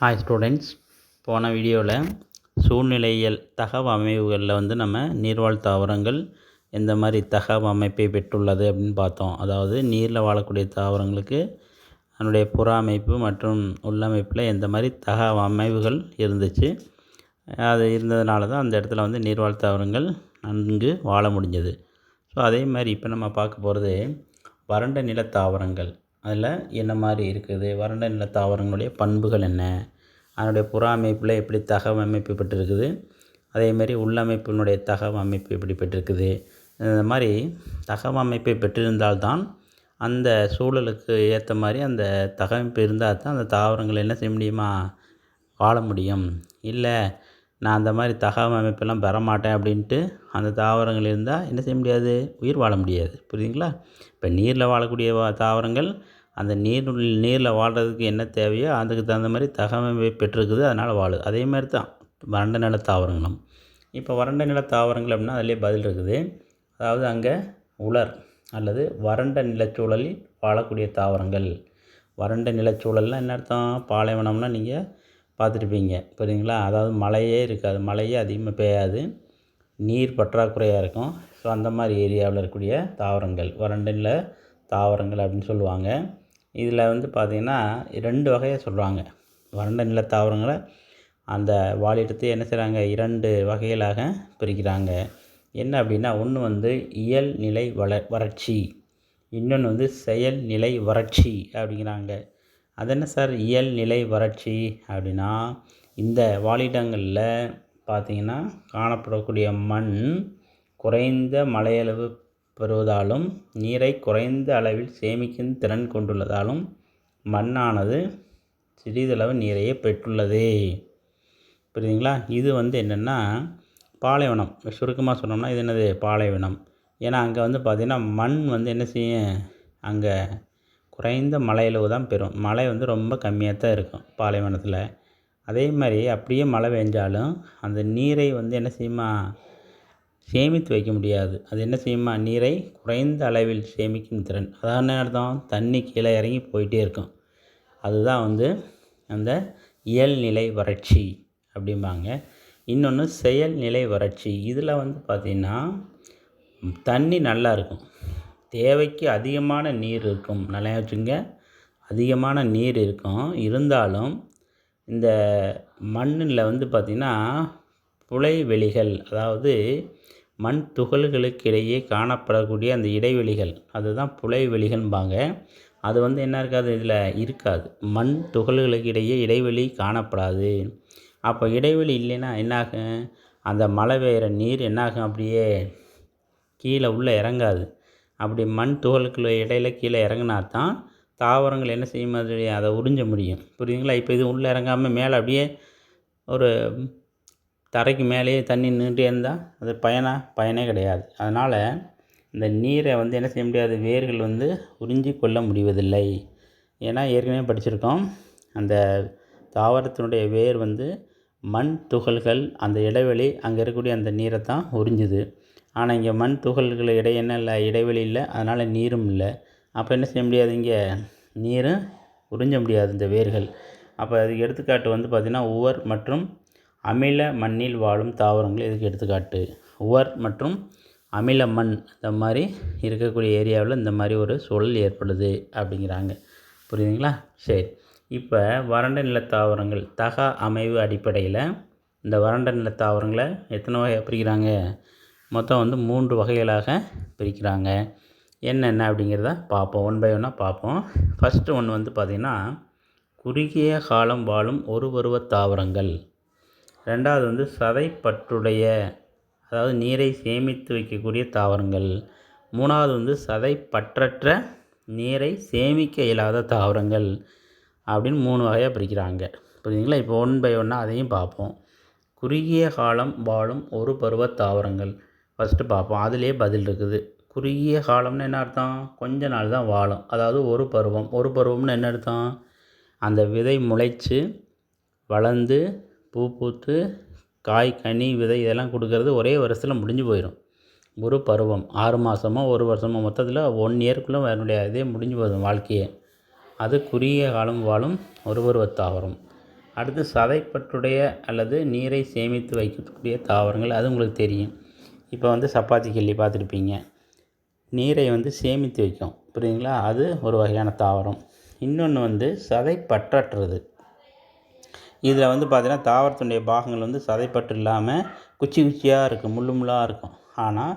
Hi students போன வீடியோவில் சூழ்நிலையியல் தகவ அமைவுகளில் வந்து நம்ம நீர்வாழ் தாவரங்கள் எந்த மாதிரி தகவ அமைப்பை பெற்றுள்ளது அப்படின்னு பார்த்தோம். அதாவது நீரில் வாழக்கூடிய தாவரங்களுக்கு அதனுடைய புற அமைப்பு மற்றும் உள்ளமைப்பில் எந்த மாதிரி தகவ அமைவுகள் இருந்துச்சு. அது இருந்ததுனால தான் அந்த இடத்துல வந்து நீர்வாழ் தாவரங்கள் நன்கு வாழ முடிஞ்சது. ஸோ அதே மாதிரி இப்போ நம்ம பார்க்க போகிறது வறண்ட நில தாவரங்கள். அதில் என்ன மாதிரி இருக்குது வறண்ட நில தாவரங்களுடைய பண்புகள் என்ன அதனுடைய புற அமைப்பில் எப்படி தகவமைப்பு அமைப்பு பெற்றிருக்குது அதேமாரி உள்ளமைப்பினுடைய தகவ அமைப்பு எப்படி பெற்றிருக்குது இந்த மாதிரி தகவ அமைப்பை பெற்றிருந்தால்தான் அந்த சூழலுக்கு ஏற்ற மாதிரி அந்த தகவமைப்பு இருந்தால் தான் அந்த தாவரங்கள் என்ன செய்ய முடியுமா வாழ முடியும். இல்லை நான் அந்த மாதிரி தகவ அமைப்பெல்லாம் பெற மாட்டேன் அப்படின்ட்டு அந்த தாவரங்கள் இருந்தால் என்ன செய்ய முடியாது உயிர் வாழ முடியாது. புரியுதுங்களா? இப்போ நீரில் வாழக்கூடிய தாவரங்கள் அந்த நீர் நீரில் வாழ்கிறதுக்கு என்ன தேவையோ அதுக்கு தகுந்த மாதிரி தகவமை பெற்றிருக்குது அதனால் வாழுது அதே மாதிரி தான் வறண்ட நில தாவரங்களும். இப்போ வறண்ட நில தாவரங்கள் அப்படின்னா அதிலே பதில் இருக்குது. அதாவது அங்கே உலர் அல்லது வறண்ட நிலச்சூழலில் வாழக்கூடிய தாவரங்கள். வறண்ட நிலச்சூழல்னால் என்ன அர்த்தம்? பாலைவனம்னா நீங்கள் பார்த்துருப்பீங்க புரியுதுங்களா? அதாவது மழையே இருக்காது மழையே அதிகமாக பெய்யாது நீர் பற்றாக்குறையாக இருக்கும். ஸோ அந்த மாதிரி ஏரியாவில் இருக்கக்கூடிய தாவரங்கள் வறண்ட நில தாவரங்கள் அப்படின்னு சொல்லுவாங்க. இதில் வந்து பார்த்திங்கன்னா ரெண்டு வகையாக சொல்கிறாங்க. வறண்ட நில தாவரங்களை அந்த வாழிடத்தை என்ன செய்கிறாங்க? இரண்டு வகைகளாக பிரிக்கிறாங்க. என்ன அப்படின்னா ஒன்று வந்து இயல் நிலை வள வறட்சி இன்னொன்று வந்து செயல் நிலை வறட்சி அப்படிங்கிறாங்க. அது என்ன சார்? இயல் நிலை வறட்சி அப்படின்னா இந்த வாழிடங்களில் பார்த்திங்கன்னா காணப்படக்கூடிய மண் குறைந்த மழையளவு பெறுவதாலும் நீரை குறைந்த அளவில் சேமிக்கும் திறன் கொண்டுள்ளதாலும் மண்ணானது சிறிதளவு நீரையே பெற்றுள்ளது. புரியுதுங்களா? இது வந்து என்னென்னா பாலைவனம். சுருக்கமாக சொன்னோம்னா இது என்னது? பாலைவனம். ஏன்னா அங்கே வந்து பார்த்திங்கன்னா மண் வந்து என்ன செய்யும் அங்கே குறைந்த மழையளவு தான் பெறும். மழை வந்து ரொம்ப கம்மியாக தான் இருக்கும் பாலைவனத்தில். அதே மாதிரி அப்படியே மழை பெஞ்சாலும் அந்த நீரை வந்து என்ன செய்யுமா? சேமித்து வைக்க முடியாது. அது என்ன செய்யுமா? நீரை குறைந்த அளவில் சேமிக்கும் திறன். அதான் என்ன அர்த்தம். தண்ணி கீழே இறங்கி போயிட்டே இருக்கும். அதுதான் வந்து அந்த இயல்நிலை வறட்சி அப்படிம்பாங்க. இன்னொன்று செயல்நிலை வறட்சி. இதில் வந்து பார்த்திங்கன்னா தண்ணி நல்லா இருக்கும். தேவைக்கு அதிகமான நீர் இருக்கும். நல்லா வச்சுங்க அதிகமான நீர் இருக்கும். இருந்தாலும் இந்த மண்ணில் வந்து பார்த்திங்கன்னா புலைவெளிகள் அதாவது மண் துகள்களுக்கிடையே காணப்படக்கூடிய அந்த இடைவெளிகள். அதுதான் புலைவெளிகள்பாங்க அது வந்து என்ன இருக்காது? இதில் இருக்காது. மண் துகள்களுக்கு இடையே இடைவெளி காணப்படாது. அப்போ இடைவெளி இல்லைன்னா என்னாகும்? அந்த மழை பெய்கிற நீர் என்னாகும்? அப்படியே கீழே உள்ளே இறங்காது. அப்படி மண் துகள்களுக்கு இடையில கீழே இறங்கினா தான் தாவரங்கள் என்ன செய்ய மாதிரி அதை உறிஞ்ச முடியும். புரியுதுங்களா? இப்போ இது உள்ளே இறங்காமல் மேலே அப்படியே ஒரு தரைக்கு மேலேயே தண்ணி நின்றுட்டே இருந்தால் அது பயனாக பயனே கிடையாது. அதனால் இந்த நீரை வந்து என்ன செய்ய முடியாது? வேர்கள் வந்து உறிஞ்சி கொள்ள முடிவதில்லை. ஏன்னா ஏற்கனவே படிச்சிருக்கோம். அந்த தாவரத்தினுடைய வேர் வந்து மண் துகள்கள் அந்த இடைவெளி அங்கே இருக்கக்கூடிய அந்த நீரை தான் உறிஞ்சுது. ஆனால் இங்கே மண் துகள்கள் இடை என்ன இல்லை இடைவெளி இல்லை அதனால் நீரும் இல்லை. அப்போ என்ன செய்ய முடியாது? இங்கே நீரும் உறிஞ்ச முடியாது இந்த வேர்கள். அப்போ அதுக்கு எடுத்துக்காட்டு வந்து பார்த்திங்கன்னா உவர் மற்றும் அமில மண்ணில் வாழும் தாவரங்கள் இதுக்கு எடுத்துக்காட்டு. உவர் மற்றும் அமில மண் இந்த மாதிரி இருக்கக்கூடிய ஏரியாவில் இந்த மாதிரி ஒரு சூழல் ஏற்படுது அப்படிங்கிறாங்க. புரியுதுங்களா? சரி. இப்போ வறண்ட நில தாவரங்கள் தக அமைவு அடிப்படையில் இந்த வறண்ட நில தாவரங்களை எத்தனை வகையாக பிரிக்கிறாங்க? மொத்தம் வந்து மூன்று வகைகளாக பிரிக்கிறாங்க. என்னென்ன அப்படிங்கிறத பார்ப்போம். ஒன் பை ஒன்னாக பார்ப்போம். ஃபஸ்ட்டு ஒன்று வந்து பார்த்திங்கன்னா குறுகிய காலம் வாழும் ஒரு பருவ தாவரங்கள். ரெண்டாவது வந்து சதைப்பற்றுடைய அதாவது நீரை சேமித்து வைக்கக்கூடிய தாவரங்கள். மூணாவது வந்து சதைப்பற்றற்ற நீரை சேமிக்க இயலாத தாவரங்கள் அப்படின்னு மூணு வகையாக பிரிக்கிறாங்க. புரியுதுங்களா? இப்போ ஒன் பை ஒன்னாக அதையும் பார்ப்போம். குறுகிய காலம் வாழும் ஒரு பருவ தாவரங்கள். ஃபஸ்ட்டு பார்ப்போம். அதிலே பதில் இருக்குது. குறுகிய காலம்னு என்ன அர்த்தம்? கொஞ்ச நாள் தான் வாழும். அதாவது ஒரு பருவம். ஒரு பருவம்னு என்ன அர்த்தம்? அந்த விதை முளைச்சு வளர்ந்து பூ பூத்து காய் கனி விதை இதெல்லாம் கொடுக்கறது ஒரே வருஷத்தில் முடிஞ்சு போயிடும் ஒரு பருவம் ஆறு மாதமோ ஒரு வருஷமோ மொத்தத்தில் ஒன் இயர்க்குள்ளே அதனுடைய இதே முடிஞ்சு போயிடும் வாழ்க்கையே. அது குறுகிய காலம் வாழும் ஒரு பருவ தாவரம் அடுத்து சதைப்பற்றுடைய அல்லது நீரை சேமித்து வைக்கக்கூடிய தாவரங்கள் அது உங்களுக்கு தெரியும். இப்போ வந்து சப்பாத்தி கிள்ளி பார்த்துருப்பீங்க. நீரை வந்து சேமித்து வைக்கும் புரியுதுங்களா? அது ஒரு வகையான தாவரம். இன்னொன்று வந்து சதைப்பற்றற்றது. இதில் வந்து பார்த்திங்கன்னா தாவரத்தினுடைய பாகங்கள் வந்து சதைப்பற்று இல்லாமல் குச்சி குச்சியாக இருக்கும் முள்ளு முள்ளாக இருக்கும். ஆனால்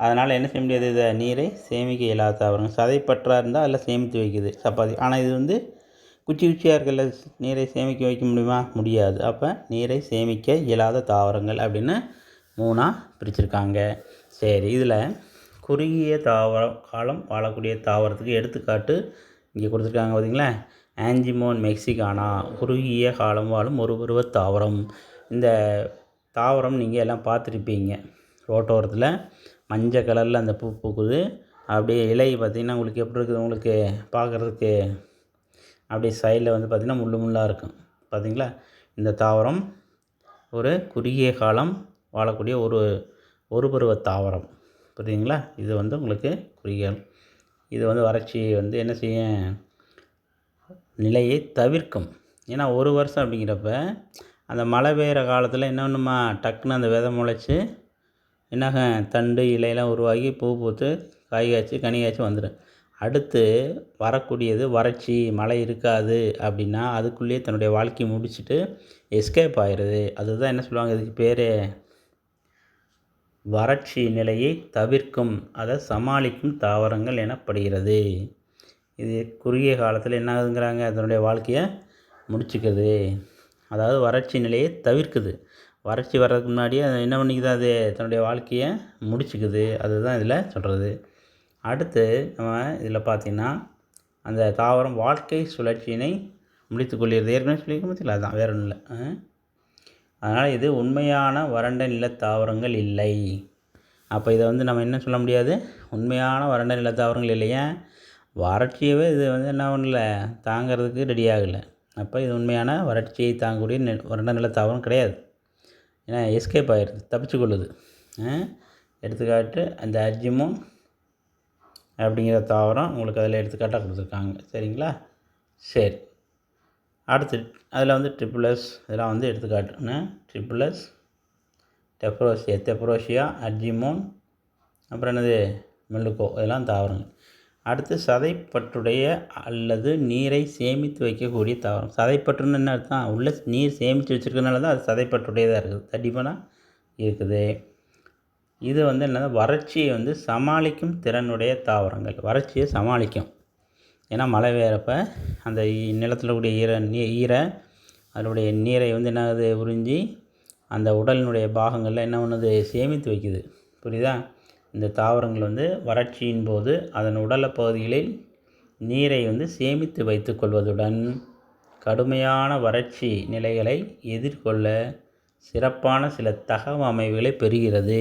அதனால் என்ன செய்ய முடியாது இதை நீரை சேமிக்க இயலாத தாவரங்கள். சதைப்பற்றாக இருந்தால் அதில் சேமித்து வைக்குது சப்பாத்தி. ஆனால் இது வந்து குச்சி குச்சியாக இருக்கல நீரை சேமிக்க வைக்க முடியுமா? முடியாது. அப்போ நீரை சேமிக்க இயலாத தாவரங்கள் அப்படின்னு மூணாக பிரிச்சிருக்காங்க. சரி இதில் குறுகிய தாவரம் காலம் வாழக்கூடிய தாவரத்துக்கு எடுத்துக்காட்டு இங்கே கொடுத்துருக்காங்க பார்த்தீங்களா? ஆஞ்சிமோன் மெக்சிகானா குறுகிய காலம் வாழும் ஒரு பருவ தாவரம். இந்த தாவரம் நீங்கள் எல்லாம் பார்த்துருப்பீங்க. ரோட்டோரத்தில் மஞ்சள் கலரில் அந்த பூ பூக்குது. அப்படியே இலை பார்த்திங்கன்னா உங்களுக்கு எப்படி இருக்குது? உங்களுக்கு பார்க்குறதுக்கு அப்படியே சைடில் வந்து பார்த்திங்கன்னா முள்ளு முள்ளாக இருக்கும். பார்த்தீங்களா? இந்த தாவரம் ஒரு குறுகிய காலம் வாழக்கூடிய ஒரு ஒரு பருவ தாவரம். புரியுதுங்களா? இது வந்து உங்களுக்கு குறுகிய இது வந்து வறட்சி வந்து என்ன செய்யும்? நிலையை தவிர்க்கும். ஏன்னா ஒரு வருஷம் அப்படிங்கிறப்ப அந்த மழை பெய்கிற காலத்தில் என்ன பண்ணுமா? டக்குன்னு அந்த விதை முளைச்சி என்னாகும் தண்டு இலையெல்லாம் உருவாகி பூ பூத்து காய் காய்ச்சி கனி காய்ச்சி வந்துடும் அடுத்து வரக்கூடியது வறட்சி மழை இருக்காது அப்படின்னா அதுக்குள்ளேயே தன்னுடைய வாழ்க்கையை முடிச்சுட்டு எஸ்கேப் ஆயிடுது அதுதான் என்ன சொல்லுவாங்க இதுக்கு பேர் வறட்சி நிலையை தவிர்க்கும். அதை சமாளிக்கும் தாவரங்கள் எனப்படுகிறது. இது குறுகிய காலத்தில் என்ன ஆகுதுங்கிறாங்க அதனுடைய வாழ்க்கையை முடிச்சுக்குது. அதாவது வறட்சி நிலையை தவிர்க்குது. வறட்சி வர்றதுக்கு முன்னாடியே அது என்ன பண்ணிக்குது? அது தன்னுடைய வாழ்க்கையை முடிச்சுக்குது. அதுதான் இதில் சொல்கிறது அடுத்து நம்ம இதில் பார்த்திங்கன்னா அந்த தாவரம் வாழ்க்கை சுழற்சியினை முடித்து கொள்கிறது. ஏற்கனவே சொல்லியிருக்க பார்த்தீங்களா அதுதான் வேறு ஒன்றும் இல்லை. அதனால் இது உண்மையான வறண்ட நில தாவரங்கள் இல்லை. அப்போ இதை வந்து நம்ம என்ன சொல்ல முடியாது? உண்மையான வறண்ட நில தாவரங்கள் இல்லையா. வறட்சியவே இது வந்து என்ன பண்ணல தாங்கிறதுக்கு ரெடி ஆகலை அப்போ இது உண்மையான வறட்சியை தாங்கக்கூடிய நெ வறண்ட நில தாவரம் கிடையாது. ஏன்னா எஸ்கேப் ஆகிடுது தப்பிச்சு கொள்ளுது. எடுத்துக்காட்டு அந்த அர்ஜிமோன் அப்படிங்கிற தாவரம் உங்களுக்கு அதில் எடுத்துக்காட்டாக கொடுத்துருக்காங்க. சரிங்களா? சரி. அடுத்து அதில் வந்து ட்ரிபிளஸ் இதெல்லாம் வந்து எடுத்துக்காட்டுன்னு ட்ரிபிளஸ் டெப்ரோசியா தெப்ரோசியா அர்ஜிமோன் அப்புறம் என்னது? மெல்லுக்கோ இதெல்லாம் தாவரங்கள். அடுத்து சதைப்பற்றுடைய அல்லது நீரை சேமித்து வைக்கக்கூடிய தாவரம். சதைப்பற்றுன்னு என்ன அர்த்தம்? உள்ள நீர் சேமித்து வச்சுருக்கனால தான் அது சதைப்பற்றுடையதாக இருக்குது. தடிமனாக இருக்குது. இது வந்து என்னது வறட்சியை வந்து சமாளிக்கும் திறனுடைய தாவரங்கள். வறட்சியை சமாளிக்கும். ஏன்னா மழை வேறப்ப அந்த நிலத்தில் கூடிய ஈர நீ ஈர அதனுடைய நீரை வந்து என்ன ஆகுது? உறிஞ்சி அந்த உடலினுடைய பாகங்களில் என்ன பண்ணுது? சேமித்து வைக்குது. புரியுதா? இந்த தாவரங்கள் வந்து வறட்சியின் போது அதன் உடல பகுதிகளில் நீரை வந்து சேமித்து வைத்துக்கொள்வதுடன் கடுமையான வறட்சி நிலைகளை எதிர்கொள்ள சிறப்பான சில தகவ அமைவுகளை பெறுகிறது.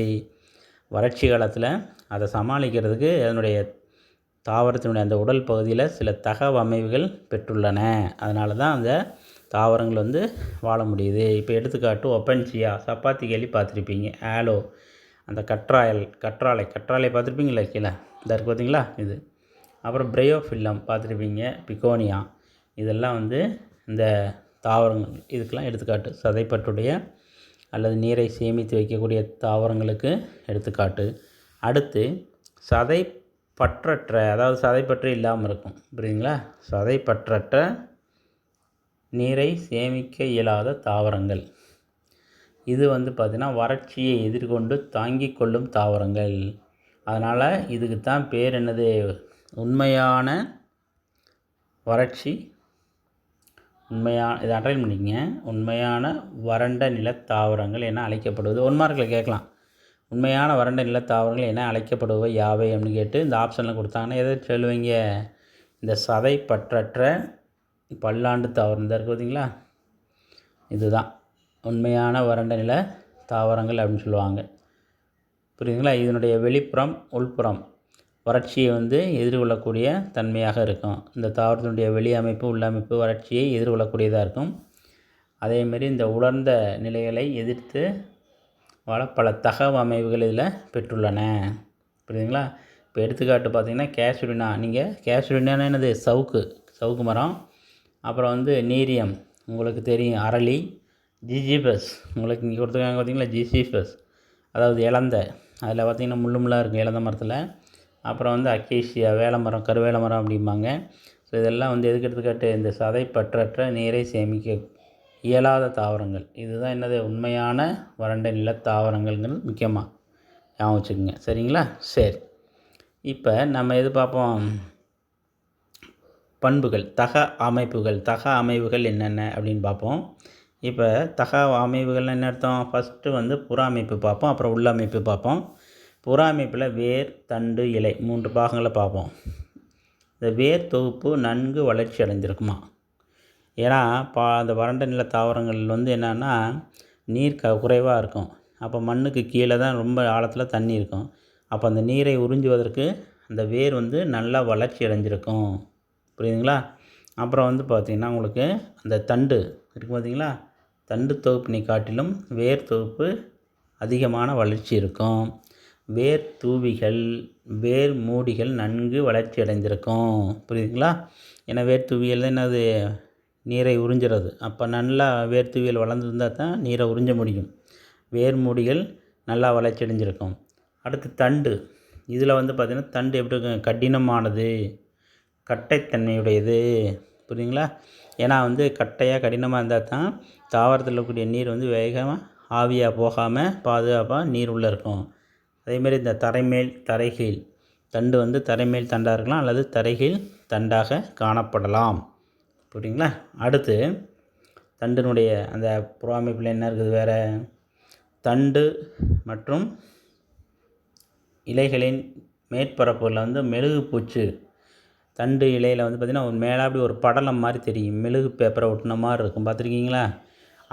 வறட்சி காலத்தில் அதை சமாளிக்கிறதுக்கு அதனுடைய தாவரத்தினுடைய அந்த உடல் பகுதியில் சில தகவ அமைவுகள் பெற்றுள்ளன. அதனால தான் அந்த தாவரங்கள் வந்து வாழ முடியுது. இப்போ எடுத்துக்காட்டு ஒப்பன்சியா சப்பாத்தி கேள்வி பார்த்துருப்பீங்க. ஆலோ. அந்த கற்றாயல் கற்றாழை கற்றாழை பார்த்துருப்பீங்களா கீழே? இதாக இருக்குது பார்த்தீங்களா? இது. அப்புறம் பிரையோஃபில்லம் பார்த்துருப்பீங்க பிகோனியா. இதெல்லாம் வந்து இந்த தாவரங்கள் இதுக்கெல்லாம் எடுத்துக்காட்டு. சதைப்பற்றுடைய அல்லது நீரை சேமித்து வைக்கக்கூடிய தாவரங்களுக்கு எடுத்துக்காட்டு. அடுத்து சதை பற்றற்ற அதாவது சதைப்பற்று இல்லாமல் இருக்கும். புரியுதுங்களா? சதைப்பற்றற்ற நீரை சேமிக்க இயலாத தாவரங்கள். இது வந்து பார்த்திங்கன்னா வறட்சியை எதிர்கொண்டு தாங்கிக் கொள்ளும் தாவரங்கள். அதனால் இதுக்கு தான் பேர் என்னது? உண்மையான வறட்சி. உண்மையான இதை அட்டைன் பண்ணிக்கங்க. உண்மையான வறண்ட நில தாவரங்கள் என அழைக்கப்படுவது. ஒன் மார்க்கில் கேட்கலாம். உண்மையான வறண்ட நில தாவரங்கள் என அழைக்கப்படுவை யாவை அப்படின்னு கேட்டு இந்த ஆப்ஷனில் கொடுத்தாங்கன்னா எதை சொல்லுவீங்க? இந்த சதை பற்றற்ற பல்லாண்டு தாவரம். தான் இருக்குது பார்த்தீங்களா இதுதான். உண்மையான வறண்ட நில தாவரங்கள் அப்படின்னு சொல்லுவாங்க. புரியுதுங்களா? இதனுடைய வெளிப்புறம் உள்புறம் வறட்சியை வந்து எதிர்கொள்ளக்கூடிய தன்மையாக இருக்கும். இந்த தாவரத்தினுடைய வெளி அமைப்பு உள்ளமைப்பு வறட்சியை எதிர்கொள்ளக்கூடியதாக இருக்கும். அதேமாரி இந்த உலர்ந்த நிலைகளை எதிர்த்து வள பல தகவ அமைவுகள் இதில் பெற்றுள்ளன. புரியுதுங்களா? இப்போ எடுத்துக்காட்டு பார்த்திங்கன்னா கேசுரினா நீங்கள் கேசுரினா என்னது? சவுக்கு சவுக்கு மரம். அப்புறம் வந்து நீரியம் உங்களுக்கு தெரியும் அரளி. ஜிஜிபஸ் உங்களுக்கு இங்கே கொடுத்துருக்காங்க பார்த்தீங்களா ஜிசிபஸ் அதாவது இலந்த. அதில் பார்த்தீங்கன்னா முள்ளு முள்ளாக இருக்கும் இலந்த மரத்தில். அப்புறம் வந்து அக்கேஷியா வேலை மரம் கருவேல மரம் அப்படிம்பாங்க. ஸோ இதெல்லாம் வந்து எதுக்கு எடுத்துக்காட்டு? இந்த சதை பற்றற்ற நீரை சேமிக்க இயலாத தாவரங்கள். இதுதான் என்னது? உண்மையான வறண்ட நில தாவரங்கள்ங்கிறது முக்கியமாக ஞாபகம் வச்சுக்கோங்க. சரிங்களா? சரி. இப்போ நம்ம எது பார்ப்போம்? பண்புகள் தக அமைப்புகள். தக அமைவுகள் என்னென்ன அப்படின்னு பார்ப்போம். இப்போ தகா அமைவுகள்னு என்ன அர்த்தம்? ஃபஸ்ட்டு வந்து புற அமைப்பு பார்ப்போம் அப்புறம் உள்ள அமைப்பு பார்ப்போம். புற அமைப்பில் வேர் தண்டு இலை மூன்று பாகங்களை பார்ப்போம். இந்த வேர் தொகுப்பு நன்கு வளர்ச்சி அடைந்திருக்குமா ஏன்னா பா அந்த வறண்ட நில தாவரங்கள் வந்து என்னென்னா நீர் க குறைவாக இருக்கும். அப்போ மண்ணுக்கு கீழே தான் ரொம்ப ஆழத்தில் தண்ணி இருக்கும். அப்போ அந்த நீரை உறிஞ்சுவதற்கு அந்த வேர் வந்து நல்லா வளர்ச்சி அடைஞ்சிருக்கும். புரியுதுங்களா? அப்புறம் வந்து பார்த்திங்கன்னா உங்களுக்கு அந்த தண்டு இருக்குது பார்த்தீங்களா? தண்டு தொகுப்பினை காட்டிலும் வேர் தொகுப்பு அதிகமான வளர்ச்சி இருக்கும். வேர் தூவிகள் வேர் மூடிகள் நன்கு வளர்ச்சி அடைந்திருக்கும். புரியுதுங்களா? ஏன்னா வேர் தூவியல் தான் என்னது? நீரை உறிஞ்சிறது. அப்போ நல்லா வேர் தூவியல் வளர்ந்துருந்தால் தான் நீரை உறிஞ்ச முடியும். வேர் மூடிகள் நல்லா வளர்ச்சி அடைஞ்சிருக்கும். அடுத்து தண்டு. இதில் வந்து பார்த்திங்கன்னா தண்டு எப்படி இருக்கும்? கடினமானது கட்டைத்தன்மையுடையது. புரியுதுங்களா? ஏன்னா வந்து கட்டையாக கடினமாக இருந்தால் தான் தாவரத்தில் இருக்கக்கூடிய நீர் வந்து வேகமாக ஆவியாக போகாமல் பாதுகாப்பாக நீர் உள்ளே இருக்கும். அதேமாரி இந்த தரைமேல் தரைகீழ் தண்டு வந்து தரைமேல் தண்டாக இருக்கலாம் அல்லது தரைகீழ் தண்டாக காணப்படலாம். புரியுங்களா அடுத்து தண்டினுடைய அந்த புறாமைப்பில் என்ன இருக்குது வேறு? தண்டு மற்றும் இலைகளின் மேற்பரப்புகளில் வந்து மெழுகு பூச்சு தண்டு இலையில் வந்து பார்த்திங்கன்னா ஒரு மேலே அப்படி ஒரு படலம் மாதிரி தெரியும். மெழுகு பேப்பரை ஒட்டின மாதிரி இருக்கும். பார்த்துருக்கீங்களா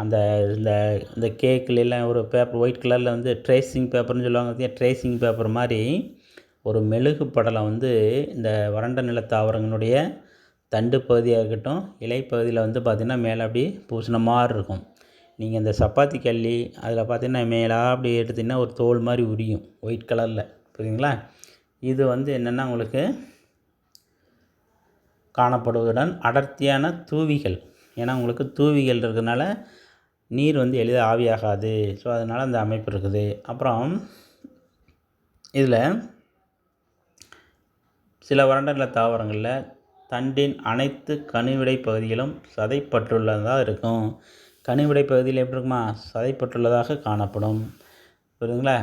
அந்த இந்த இந்த கேக்குலாம் ஒரு பேப்பர் ஒயிட் கலரில் வந்து ட்ரேசிங் பேப்பர்னு சொல்லுவாங்க பார்த்தியா ட்ரேசிங் பேப்பர் மாதிரி ஒரு மெழுகு படலம் வந்து இந்த வறண்ட நில தாவரங்களுடைய தண்டு பகுதியாக இருக்கட்டும் இலை பகுதியில் வந்து பார்த்திங்கன்னா மேலே அப்படி பூசின மாதிரி இருக்கும். நீங்கள் இந்த சப்பாத்தி கல்லி அதில் பார்த்தீங்கன்னா மேலே அப்படி எடுத்திங்கன்னா ஒரு தோல் மாதிரி உரியும் ஒயிட் கலரில் புரியுதுங்களா? இது வந்து என்னென்னா உங்களுக்கு காணப்படுவதுடன் அடர்த்தியான தூவிகள். ஏன்னா உங்களுக்கு தூவிகள் இருக்கிறதுனால நீர் வந்து எளிதாக ஆவியாகாது. ஸோ அதனால் அந்த அமைப்பு இருக்குது. அப்புறம் இதில் சில வறண்ட தாவரங்களில் தண்டின் அனைத்து கனிவிடை பகுதிகளும் சதைப்பற்றுள்ளதாக இருக்கும். கனிவிடை பகுதியில் எப்படி இருக்குமா? சதைப்பற்றுள்ளதாக காணப்படும். புரியுதுங்களா?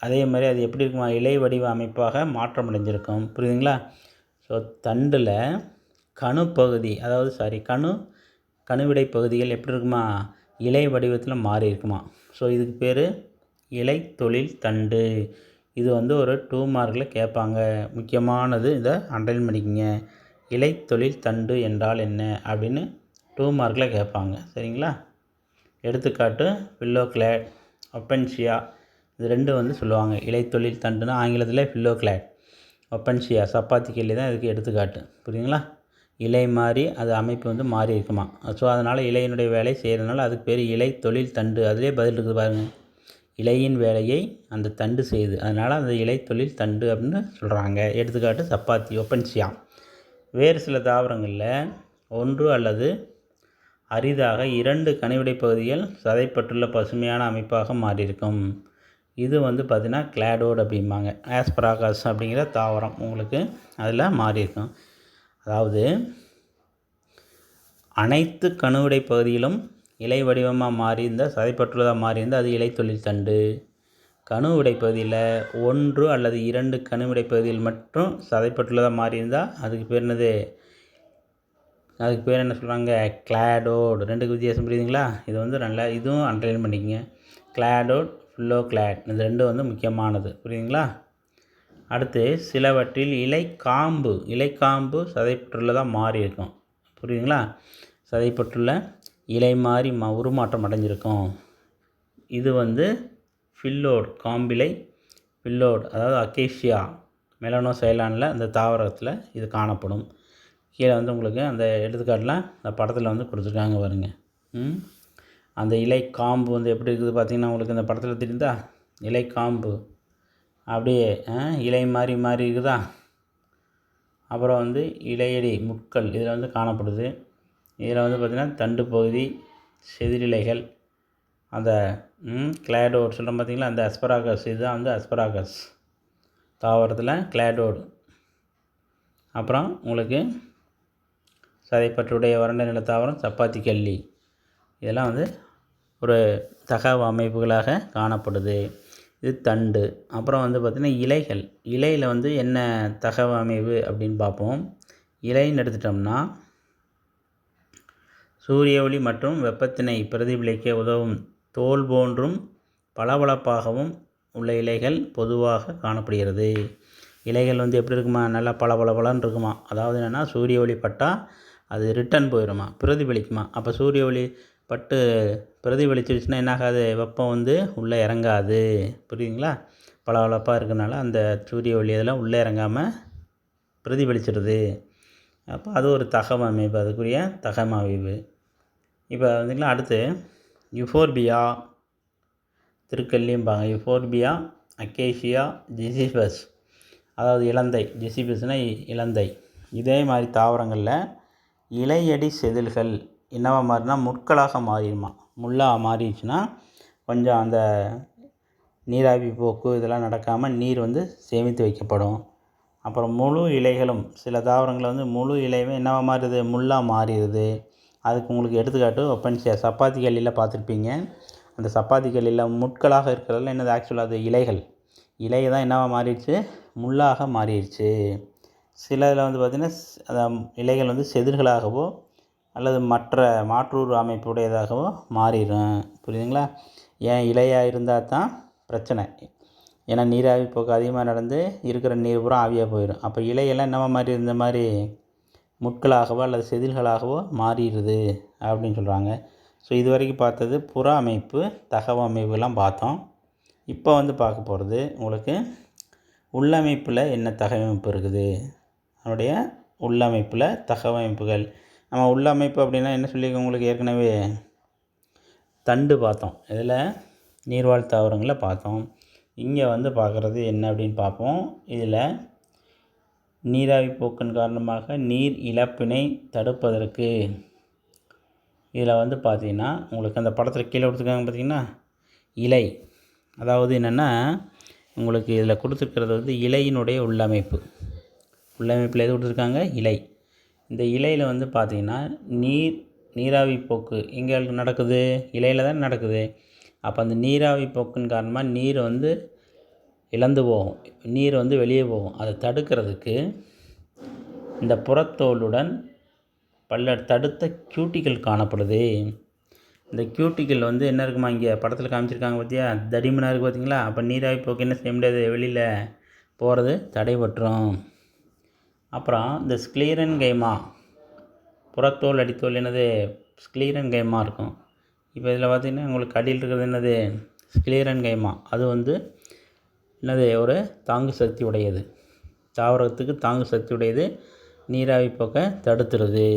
அதே மாதிரி அது எப்படி இருக்குமா? இலை வடிவ அமைப்பாக மாற்றம் அடைஞ்சிருக்கும் புரியுதுங்களா? ஸோ தண்டில் கணு பகுதி அதாவது சாரி கணு கணுவிடை பகுதிகள் எப்படி இருக்குமா? இலை வடிவத்தில் மாறி இருக்குமா? ஸோ இதுக்கு பேர் இலை தொழில் தண்டு. இது வந்து ஒரு டூ மார்க்கில் கேட்பாங்க. முக்கியமானது இதை அண்டர்லைன் பண்ணிக்கோங்க. இலை தொழில் தண்டு என்றால் என்ன? அப்படின்னு டூ மார்க்கில் கேட்பாங்க. சரிங்களா? எடுத்துக்காட்டு பில்லோ கிளாட் ஒப்பன்ஷியா இது ரெண்டும் வந்து சொல்லுவாங்க. இலை தொழில் தண்டுனா ஆங்கிலத்தில் பில்லோ கிளாட் ஒப்பன்ஷியா சப்பாத்தி கிள்ளி தான் இதுக்கு எடுத்துக்காட்டு. புரியுங்களா இலை மாறி அது அமைப்பு வந்து மாறி இருக்குமா? ஸோ அதனால் இலையினுடைய வேலை செய்கிறதுனால அதுக்கு பேர் இலை தொழில் தண்டு. அதிலே பதில் இருக்குது பாருங்கள் இலையின் வேலையை அந்த தண்டு செய்யுது. அதனால் அந்த இலை தொழில் தண்டு அப்படின்னு சொல்கிறாங்க எடுத்துக்காட்டு சப்பாத்தி ஒப்பன்சியா. வேறு சில தாவரங்களில் ஒன்று அல்லது அரிதாக இரண்டு கனிவிடை பகுதிகள் சதைப்பட்டுள்ள பசுமையான அமைப்பாக மாறியிருக்கும். இது வந்து பார்த்திங்கன்னா கிளாடோட் அப்படிம்பாங்க. ஆஸ்பராகாஸ் அப்படிங்கிற தாவரம் உங்களுக்கு அதில் மாறியிருக்கும். அதாவது அனைத்து கணுவிடை பகுதியிலும் இலை வடிவமாக மாறி இருந்தால் சதைப்பற்றுள்ளதாக மாறி இருந்தால் அது இலை தண்டு. கணுவிடை பகுதியில் ஒன்று அல்லது இரண்டு கணுவிடை பகுதியில் மட்டும் சதைப்பற்றுள்ளதாக மாறி இருந்தால் அதுக்கு பேர் என்னது? அதுக்கு பேர் என்ன சொல்கிறாங்க கிளாடோடு. ரெண்டுக்கு வித்தியாசம் புரியுதுங்களா? இது வந்து நல்லா இதுவும் அண்டர்லைன் பண்ணிக்கங்க. கிளாடோட் ஃபில்லோ கிளாட் இது ரெண்டும் வந்து முக்கியமானது. புரியுதுங்களா? அடுத்து சிலவற்றில் இலை காம்பு இலை காம்பு சதைப்பற்றுள்ளதாக மாறி இருக்கும் புரியுதுங்களா? சதைப்பற்றுள்ள இலை மாறி மா உருமாற்றம் அடைஞ்சிருக்கும். இது வந்து ஃபில்லோட் காம்பிலை ஃபில்லோட் அதாவது அக்கேஷியா மெலனோ சைலானில் அந்த தாவரத்தில் இது காணப்படும். கீழே வந்து உங்களுக்கு அந்த எடுத்துக்காட்டில் அந்த படத்தில் வந்து கொடுத்துருக்காங்க பாருங்க. அந்த இலை காம்பு வந்து எப்படி இருக்குது பார்த்தீங்கன்னா உங்களுக்கு இந்த படத்தில் தெரியுதா? இலை காம்பு அப்படியே இலை மாதிரி மாறி இருக்குதா? அப்புறம் வந்து இலையடி முட்கள் இதில் வந்து காணப்படுது. இதில் வந்து பார்த்திங்கன்னா தண்டு பகுதி செதிலிலைகள் அந்த கிளாடோட் சொல்கிறோம் பார்த்திங்களா? அந்த அஸ்பராகஸ் இதுதான் வந்து அஸ்பராகஸ். தாவரத்தில் கிளாடோடு. அப்புறம் உங்களுக்கு சதைப்பற்றுடைய வறண்ட நில தாவரம் சப்பாத்தி கல்லி இதெல்லாம் வந்து ஒரு தகவ அமைப்புகளாக காணப்படுது. இது தண்டு. அப்புறம் வந்து பார்த்திங்கன்னா இலைகள். இலையில் வந்து என்ன தகவ அமைவு அப்படின்னு பார்ப்போம். இலைன்னு எடுத்துட்டோம்னா சூரிய ஒளி மற்றும் வெப்பத்தினை பிரதிபலிக்க உதவும் தோல் போன்றும் பளபளப்பாகவும் உள்ள இலைகள் பொதுவாக காணப்படுகிறது. இலைகள் வந்து எப்படி இருக்குமா? நல்லா பளபளபளன்னு இருக்குமா? அதாவது என்னென்னா சூரிய ஒளி பட்டால் அது ரிட்டன் போயிடுமா பிரதிபலிக்குமா? அப்போ சூரிய ஒளி பட்டு பிரதிபலிச்சிருச்சுன்னா என்ன ஆகாது வெப்பம் வந்து உள்ளே இறங்காது. புரியுதுங்களா? பளபளப்பாக இருக்கனால அந்த சூரிய ஒளி இதெல்லாம் உள்ளே இறங்காமல் பிரதிபலிச்சிடுது அப்போ அது ஒரு தகவ அமைப்பு. அதுக்குரிய தகம அமைப்பு இப்போ வந்துங்களா அடுத்து யுஃபோர்பியா திருக்கல்லிம்பாங்க யுஃபோர்பியா அக்கேஷியா ஜெசிபஸ். அதாவது இலந்தை. ஜிசிபஸ்னால் இலந்தை. இதே மாதிரி தாவரங்களில் இலையடி செதில்கள் என்னவா மாறினா முட்களாக மாறிடுமா? முள்ளாக மாறிடுச்சுன்னா கொஞ்சம் அந்த நீராவி போக்கு இதெல்லாம் நடக்காமல் நீர் வந்து சேமித்து வைக்கப்படும். அப்புறம் முழு இலைகளும் சில தாவரங்கள் வந்து முழு இலையுமே என்னவா மாறுது? முள்ளாக மாறிடுது. அதுக்கு உங்களுக்கு எடுத்துக்காட்டு ஒப்பன்சியா சப்பாத்தி கல்லியில் பார்த்துருப்பீங்க. அந்த சப்பாத்தி கல்லில் முட்களாக இருக்கிறதுல என்னது ஆக்சுவலாக அது இலைகள். இலை தான் என்னவா மாறிடுச்சு? முள்ளாக மாறிடுச்சு. சில இதில் வந்து பார்த்திங்கன்னா அந்த இலைகள் வந்து செதிர்களாகவோ அல்லது மற்ற மாற்றூர் அமைப்புடையதாகவோ மாறிடும். புரியுதுங்களா? ஏன் இலையாக இருந்தால் தான் பிரச்சனை. ஏன்னா நீராவி போக்கு அதிகமாக நடந்து இருக்கிற நீர் பூரா ஆவியாக போயிடும். அப்போ இலையெல்லாம் என்னவா மாதிரி இந்த மாதிரி முட்களாகவோ அல்லது செதில்களாகவோ மாறிடுது அப்படின்னு சொல்கிறாங்க ஸோ இது வரைக்கும் பார்த்தது புற அமைப்பு தகவ அமைப்புலாம் பார்த்தோம். இப்போ வந்து பார்க்க போகிறது உங்களுக்கு உள்ளமைப்பில் என்ன தகவமைப்பு இருக்குது? அதனுடைய உள்ளமைப்பில் தகவமைப்புகள். நம்ம உள்ளமைப்பு அப்படின்னா என்ன சொல்லியிருக்கோம் உங்களுக்கு? ஏற்கனவே தண்டு பார்த்தோம். இதில் நீர்வாழ் தாவரங்களை பார்த்தோம். இங்கே வந்து பார்க்குறது என்ன அப்படின்னு பார்ப்போம். இதில் நீராவி போக்கின் காரணமாக நீர் இழப்பினை தடுப்பதற்கு இதில் வந்து பார்த்தீங்கன்னா உங்களுக்கு அந்த படத்தில் கீழே கொடுத்துருக்காங்க பார்த்தீங்கன்னா இலை. அதாவது என்னென்னா உங்களுக்கு இதில் கொடுத்துருக்கிறது வந்து இலையினுடைய உள்ளமைப்பு. உள்ளமைப்பில் எது கொடுத்துருக்காங்க? இலை. இந்த இலையில் வந்து பார்த்திங்கன்னா நீர் நீராவி போக்கு எங்கே நடக்குது? இலையில் தான் நடக்குது. அப்போ அந்த நீராவி போக்கின் காரணமாக நீர் வந்து இழந்து போகும். நீர் வந்து வெளியே போகும். அதை தடுக்கிறதுக்கு இந்த புறத்தோலுடன் பல்ல தடுத்த கியூட்டிகள் காணப்படுது. இந்த கியூட்டிகள் வந்து என்ன இருக்குமா இங்கே படத்தில் காமிச்சிருக்காங்க பார்த்தியா தடிமனாக இருக்குது பார்த்தீங்களா அப்போ நீராவி போக்கு என்ன செய்ய முடியாது? வெளியில் போகிறது தடைபட்டுரும். அப்புறம் இந்த ஸ்க்ளீரன் கைமா புறத்தோல் அடித்தோல் என்னது ஸ்க்ளீரன் கைமா இருக்கும். இப்போ இதில் பார்த்திங்கன்னா உங்களுக்கு அடியில் இருக்கிறது என்னது ஸ்க்ளீரன் கைமா அது வந்து என்னது ஒரு தாங்கு சக்தி உடையது. தாவரத்துக்கு தாங்கு சக்தி உடையது. நீராவி போக்கை தடுத்துருது.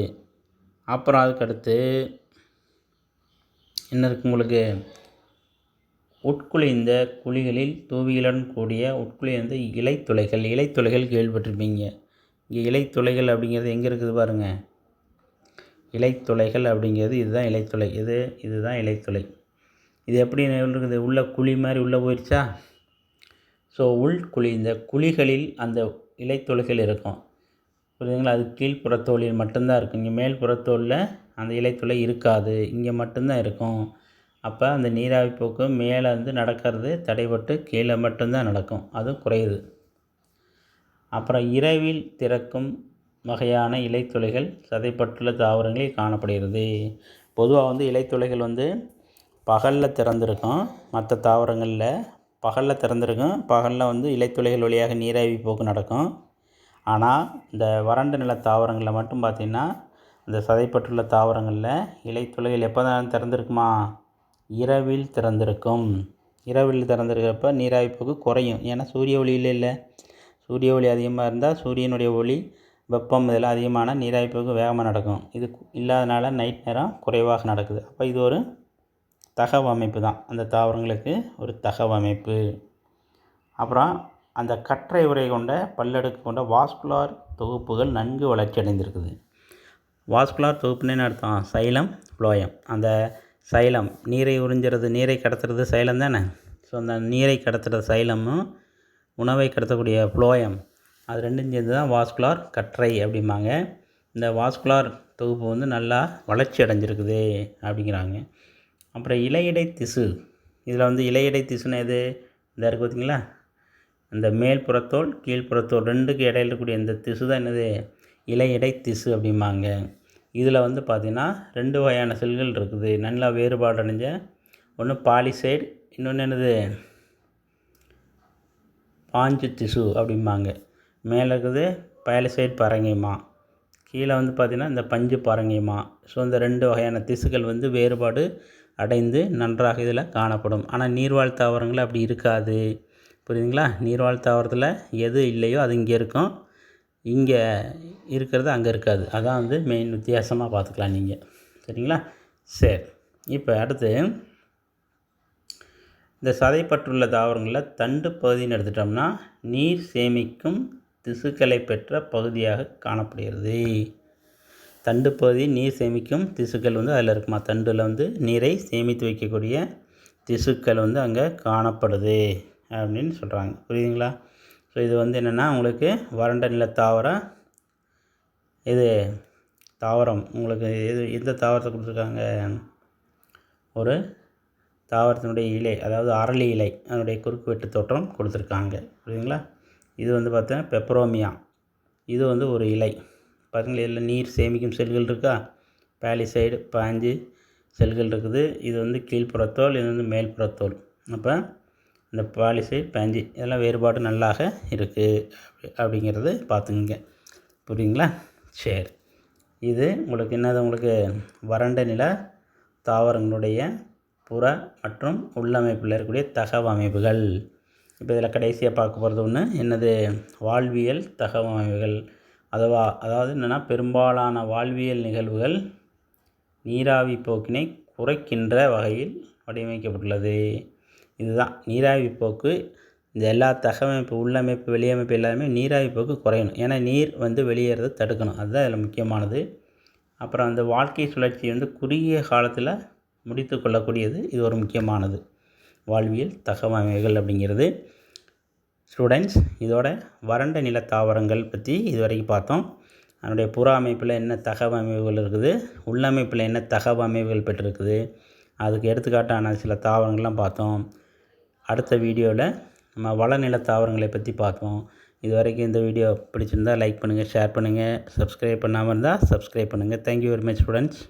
அப்புறம் அதுக்கடுத்து என்ன இருக்குது உங்களுக்கு? உட்குளிர்ந்த குழிகளில் தூவிகளுடன் கூடிய உட்குளிர்ந்த இலைத்துளைகள் இலைத்துளைகள் கேள்விப்பட்டிருப்பீங்க. இங்கே இலைத்துளைகள் அப்படிங்கிறது எங்கே இருக்குது பாருங்கள் இலைத்துளைகள் அப்படிங்கிறது இதுதான் இலைத்துளை. இது இதுதான் இலைத்துளை. இது எப்படி இருக்குது உள்ள குழி மாதிரி உள்ளே போயிடுச்சா ஸோ உள் குழி இந்த குழிகளில் அந்த இலைத்துளைகள் இருக்கும். புரியுதுங்களா? அது கீழ்ப்புறத்தோலில் மட்டும்தான் இருக்கும். இங்கே மேல் புறத்தோலில் அந்த இலைத்துளை இருக்காது. இங்கே மட்டும்தான் இருக்கும். அப்போ அந்த நீராவி போக்கு மேலே வந்து நடக்கிறது தடைபட்டு கீழே மட்டும்தான் நடக்கும். அது குறையுது. அப்புறம் இரவில் திறக்கும் வகையான இலைத்துளைகள் சதைப்பட்டுள்ள தாவரங்களில் காணப்படுகிறது. பொதுவாக வந்து இலைத்துளைகள் வந்து பகலில் திறந்திருக்கும். மற்ற தாவரங்களில் பகலில் திறந்திருக்கும். பகலில் வந்து இலைத்துளைகள் வழியாக நீராவி போக்கு நடக்கும். ஆனால் இந்த வறண்ட நில தாவரங்களில் மட்டும் பார்த்திங்கன்னா இந்த சதைப்பட்டுள்ள தாவரங்களில் இலைத்துளைகள் எப்போ தான் திறந்திருக்குமா? இரவில் திறந்திருக்கும். இரவில் திறந்திருக்கிறப்ப நீராவி போக்கு குறையும். ஏன்னா சூரிய ஒளியில் இல்லை. சூரிய ஒளி அதிகமாக இருந்தால் சூரியனுடைய ஒளி வெப்பம் இதெல்லாம் அதிகமான நீராவி போக்கு வேகமாக நடக்கும். இது இல்லாதனால நைட் நேரம் குறைவாக நடக்குது. அப்போ இது ஒரு தகவ அமைப்பு தான். அந்த தாவரங்களுக்கு ஒரு தகவ அமைப்பு. அப்புறம் அந்த கற்றை உரை கொண்ட பல்லடுக்கு கொண்ட வாஸ்குலார் தொகுப்புகள் நன்கு வளர்ச்சி அடைந்திருக்குது. வாஸ்குலார் தொகுப்புன்னு என்ன அர்த்தம்? சைலம் ஃப்ளோயம் அந்த சைலம் நீரை உறிஞ்சுறது நீரை கடத்துறது சைலம் தானே? ஸோ அந்த நீரை கடத்துகிற சைலமும் உணவை கடத்தக்கூடிய ஃப்ளோயம் அது ரெண்டும் சேர்ந்து தான் வாஸ்குலார் கற்றை அப்படிம்பாங்க. இந்த வாஸ்குலார் தொகுப்பு வந்து நல்லா வளர்ச்சி அடைஞ்சிருக்குது அப்படிங்கிறாங்க. அப்புறம் இலையடை திசு. இதில் வந்து இலையடை திசுன்னு எது? இந்த இருக்குது பார்த்தீங்களா இந்த மேல் புறத்தோல் கீழ்ப்புறத்தோல் ரெண்டுக்கு இடையில இருக்கக்கூடிய இந்த திசு தான் என்னது? இலையடை திசு அப்படிம்பாங்க. இதில் வந்து பார்த்திங்கன்னா ரெண்டு வகையான செல்கள் இருக்குது. நல்லா வேறுபாடு அடைஞ்ச. ஒன்று பாலிசைடு இன்னொன்று என்னது? பாஞ்சு திசு அப்படிம்பாங்க. மேலே இருக்குது பயலசைட் பரங்கிமா. கீழே வந்து பார்த்திங்கன்னா இந்த பஞ்சு பரங்கிமா. ஸோ இந்த ரெண்டு வகையான திசுக்கள் வந்து வேறுபாடு அடைந்து நன்றாக இதில் காணப்படும். ஆனால் நீர்வாழ் தாவரங்கள் அப்படி இருக்காது. புரியுதுங்களா? நீர்வாழ் தாவரத்தில் எது இல்லையோ அது இங்கே இருக்கும். இங்கே இருக்கிறது அங்கே இருக்காது. அதான் வந்து மெயின் வித்தியாசமாக பார்த்துக்கலாம் நீங்கள். சரிங்களா? சரி. இப்போ அடுத்து இந்த சதைப்பற்றுள்ள தாவரங்களில் தண்டு பகுதின்னு எடுத்துட்டோம்னா நீர் சேமிக்கும் திசுக்களை பெற்ற பகுதியாக காணப்படுகிறது. தண்டு பகுதி நீர் சேமிக்கும் திசுக்கள் வந்து அதில் இருக்குமா? தண்டில் வந்து நீரை சேமித்து வைக்கக்கூடிய திசுக்கள் வந்து அங்கே காணப்படுது அப்படின்னு சொல்கிறாங்க புரியுதுங்களா? ஸோ இது வந்து என்னென்னா உங்களுக்கு வறண்ட நில தாவரம் இது தாவரம். உங்களுக்கு எது எந்த தாவரத்தை கொடுத்துருக்காங்க? ஒரு தாவரத்தினுடைய இலை அதாவது அரளி இலை அதனுடைய குறுக்கு வெட்டு தோற்றம் கொடுத்துருக்காங்க. புரியுதுங்களா? இது வந்து பார்த்தீங்கன்னா பெப்பரோமியா இது வந்து ஒரு இலை. பார்த்தீங்களா இதில் நீர் சேமிக்கும் செல்கள் இருக்கா? பேலிசைடு பாஞ்சு செல்கள் இருக்குது. இது வந்து கீழ்ப்புறத்தோல் இது வந்து மேல்புறத்தோல். அப்போ இந்த பாலிசைடு பேஞ்சு இதெல்லாம் வேறுபாடு நல்லாக இருக்குது அப்படிங்கிறது பார்த்துங்க புரியுங்களா சரி. இது உங்களுக்கு என்னது? உங்களுக்கு வறண்ட நில தாவரங்களுடைய புற மற்றும் உள்ளமைப்பில் இருக்கக்கூடிய தகவ அமைப்புகள். இப்போ இதில் கடைசியாக பார்க்க போகிறது ஒன்று என்னது? வாழ்வியல் தகவ அமைப்புகள். அதுவா அதாவது என்னென்னா பெரும்பாலான வாழ்வியல் நிகழ்வுகள் நீராவி போக்கினை குறைக்கின்ற வகையில் வடிவமைக்கப்பட்டுள்ளது. இதுதான். நீராவி போக்கு இந்த எல்லா தகவமைப்பு உள்ளமைப்பு வெளியமைப்பு எல்லாமே நீராவி போக்கு குறையணும். ஏன்னா நீர் வந்து வெளியேறதை தடுக்கணும். அதுதான் இதில் முக்கியமானது. அப்புறம் அந்த வாழ்க்கை சுழற்சி வந்து குறுகிய காலத்தில் முடித்து கொள்ளக்கூடியது. இது ஒரு முக்கியமானது. வாழ்வியல் தகவமைகள் அப்படிங்கிறது. ஸ்டூடெண்ட்ஸ் இதோட வறண்ட நில தாவரங்கள் பற்றி இதுவரைக்கும் பார்த்தோம். அதனுடைய புற அமைப்பில் என்ன தகவமைவுகள் இருக்குது? உள்ளமைப்பில் என்ன தகவமைவுகள் பெற்றிருக்குது? அதுக்கு எடுத்துக்காட்டான சில தாவரங்கள்லாம் பார்த்தோம். அடுத்த வீடியோவில் நம்ம வளநில தாவரங்களை பற்றி பார்ப்போம். இது வரைக்கும் இந்த வீடியோ பிடிச்சிருந்தால் லைக் பண்ணுங்கள் ஷேர் பண்ணுங்கள் சப்ஸ்கிரைப் பண்ணாமல் இருந்தால் சப்ஸ்கிரைப் பண்ணுங்கள் தேங்க்யூ வெரி மச் ஸ்டூடெண்ட்ஸ்